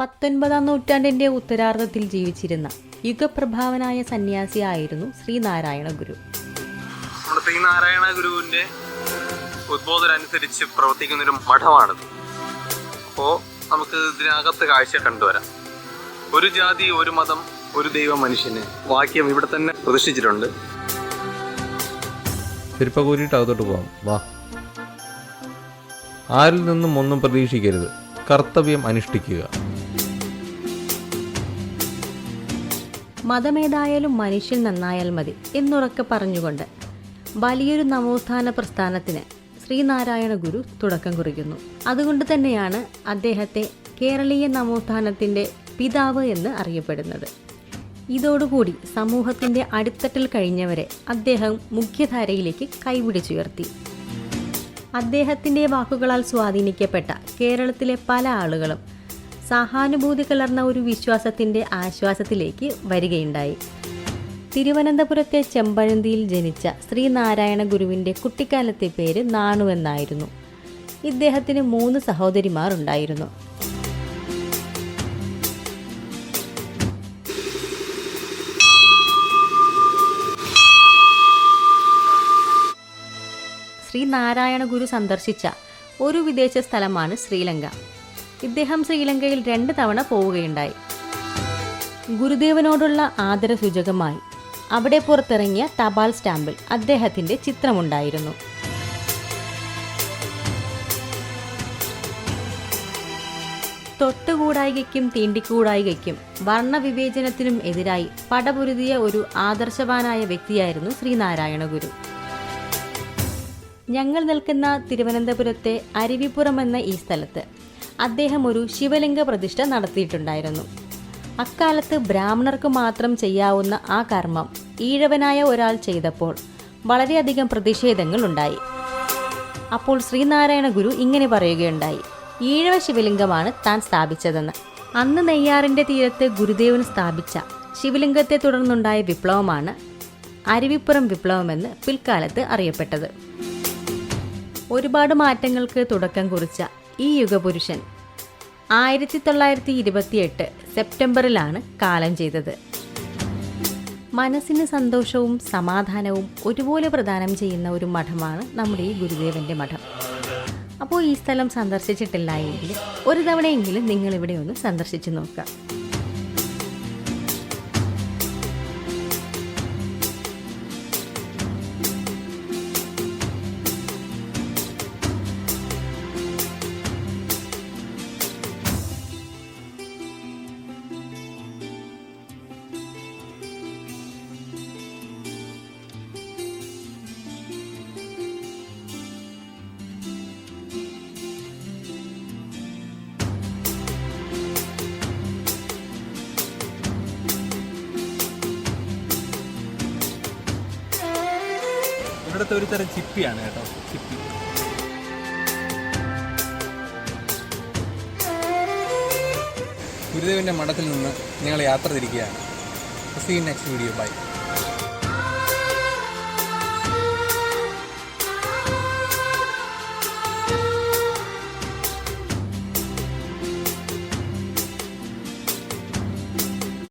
പത്തൊൻപതാം നൂറ്റാണ്ടിന്റെ ഉത്തരാർദ്ധത്തിൽ ജീവിച്ചിരുന്ന യുഗപ്രഭാവനായ സന്യാസിയായിരുന്നു ശ്രീനാരായണ ഗുരു. നമ്മുടെ ശ്രീനാരായണ ഗുരുവിന്റെ ഉദ്ബോധനം അനുസരിച്ച് പ്രവർത്തിക്കുന്ന ഒരു മഠമാണിത്. അപ്പോൾ നമുക്ക് ഇതിനകത്ത് കാഴ്ച കണ്ടുവരാം. ഒരു ജാതി ഒരു മതം ഒരു ദൈവ മനുഷ്യന് വാക്യം ഇവിടെ തന്നെ പ്രതിഷ്ഠിച്ചിട്ടുണ്ട്. തിരുപ്പകൂരിയിട്ട് അകത്തോട്ട് പോകാം വാ. ആരിൽ നിന്നും ഒന്നും പ്രതീക്ഷിക്കരുത്. കർത്തവ്യം അനുഷ്ഠിക്കുക. മതമേതായാലും മനുഷ്യൻ നന്നായാൽ മതി എന്നുറക്കെ പറഞ്ഞുകൊണ്ട് വലിയൊരു നവോത്ഥാന പ്രസ്ഥാനത്തിന് ശ്രീനാരായണ ഗുരു തുടക്കം കുറിക്കുന്നു. അതുകൊണ്ട് തന്നെയാണ് അദ്ദേഹത്തെ കേരളീയ നവോത്ഥാനത്തിന്റെ പിതാവ് എന്ന് അറിയപ്പെടുന്നത്. ഇതോടുകൂടി സമൂഹത്തിന്റെ അടിത്തട്ടിൽ കഴിഞ്ഞവരെ അദ്ദേഹം മുഖ്യധാരയിലേക്ക് കൈപിടിച്ചുയർത്തി. അദ്ദേഹത്തിന്റെ വാക്കുകളാൽ സ്വാധീനിക്കപ്പെട്ട കേരളത്തിലെ പല ആളുകളും സഹാനുഭൂതി കലർന്ന ഒരു വിശ്വാസത്തിന്റെ ആശ്വാസത്തിലേക്ക് വരികയുണ്ടായി. തിരുവനന്തപുരത്തെ ചെമ്പഴന്തിയിൽ ജനിച്ച ശ്രീനാരായണ ഗുരുവിന്റെ കുട്ടിക്കാലത്തെ പേര് നാണു എന്നായിരുന്നു. ഇദ്ദേഹത്തിന് മൂന്ന് സഹോദരിമാർ ഉണ്ടായിരുന്നു. ശ്രീനാരായണ ഗുരു സന്ദർശിച്ച ഒരു വിദേശ സ്ഥലമാണ് ശ്രീലങ്ക. ഇദ്ദേഹം ശ്രീലങ്കയിൽ രണ്ട് തവണ പോവുകയുണ്ടായി. ഗുരുദേവനോടുള്ള ആദരസൂചകമായി അവിടെ പുറത്തിറങ്ങിയ തപാൽ സ്റ്റാമ്പിൽ അദ്ദേഹത്തിന്റെ ചിത്രമുണ്ടായിരുന്നു. തൊട്ടുകൂടായികയ്ക്കും തീണ്ടിക്കൂടായികയ്ക്കും വർണവിവേചനത്തിനും എതിരായി പടപുരുതിയ ഒരു ആദർശവാനായ വ്യക്തിയായിരുന്നു ശ്രീനാരായണ ഗുരു ഞങ്ങൾ നിൽക്കുന്ന തിരുവനന്തപുരത്തെ അരുവിപ്പുറം എന്ന ഈ സ്ഥലത്ത് അദ്ദേഹം ഒരു ശിവലിംഗ പ്രതിഷ്ഠ നടത്തിയിട്ടുണ്ടായിരുന്നു. അക്കാലത്ത് ബ്രാഹ്മണർക്ക് മാത്രം ചെയ്യാവുന്ന ആ കർമ്മം ഈഴവനായ ഒരാൾ ചെയ്തപ്പോൾ വളരെയധികം പ്രതിഷേധങ്ങൾ ഉണ്ടായി അപ്പോൾ ശ്രീനാരായണ ഗുരു ഇങ്ങനെ പറയുകയുണ്ടായി ഈഴവ ശിവലിംഗമാണ് താൻ സ്ഥാപിച്ചതെന്ന്. അന്ന് നെയ്യാറിന്റെ തീരത്ത് ഗുരുദേവൻ സ്ഥാപിച്ച ശിവലിംഗത്തെ തുടർന്നുണ്ടായ വിപ്ലവമാണ് അരുവിപ്പുറം വിപ്ലവമെന്ന് പിൽക്കാലത്ത് അറിയപ്പെട്ടത്. ഒരുപാട് മാറ്റങ്ങൾക്ക് തുടക്കം കുറിച്ച ഈ യുഗപുരുഷൻ ആയിരത്തി തൊള്ളായിരത്തി ഇരുപത്തിയെട്ട് സെപ്റ്റംബറിലാണ് കാലം ചെയ്തത്. മനസ്സിന് സന്തോഷവും സമാധാനവും ഒരുപോലെ പ്രദാനം ചെയ്യുന്ന ഒരു മഠമാണ് നമ്മുടെ ഈ ഗുരുദേവന്റെ മഠം. അപ്പോൾ ഈ സ്ഥലം സന്ദർശിച്ചിട്ടില്ല എങ്കിൽ ഒരു തവണയെങ്കിലും നിങ്ങൾ ഇവിടെ ഒന്ന് സന്ദർശിച്ചു നോക്കുക. ഇവിടുത്തെ ഒരു തരം ചിപ്പിയാണ് കേട്ടോ ചിപ്പി. ഗുരുദേവന്റെ മഠത്തിൽ നിന്ന് നിങ്ങൾ യാത്ര തിരിക്കുകയാണ്. See next video bye